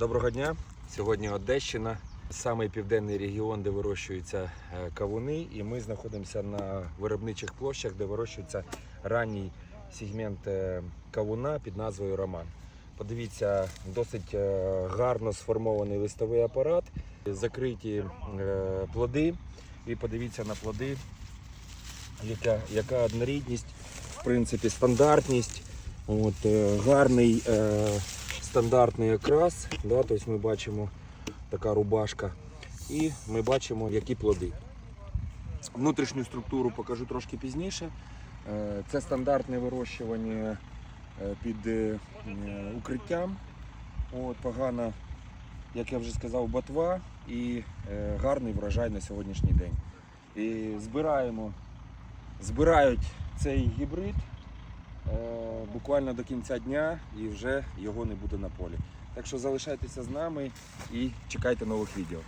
Доброго дня! Сьогодні Одещина, самий південний регіон, де вирощуються е, кавуни, і ми знаходимося на виробничих площах, де вирощується ранній сегмент е, кавуна під назвою Роман. Подивіться, досить е, гарно сформований листовий апарат, закриті плоди. І подивіться на плоди, яка, яка однорідність, в принципі, стандартність. От, гарний стандартний окрас. Да, тобто ми бачимо така рубашка. І ми бачимо, які плоди. Внутрішню структуру покажу трошки пізніше. Е, Це стандартне вирощування е, під е, укриттям. От, погана, як я вже сказав, ботва і гарний врожай на сьогоднішній день. І збираємо, збирають цей гібрид буквально до кінця дня і вже його не буде на полі. Так що залишайтеся з нами і чекайте нових відео.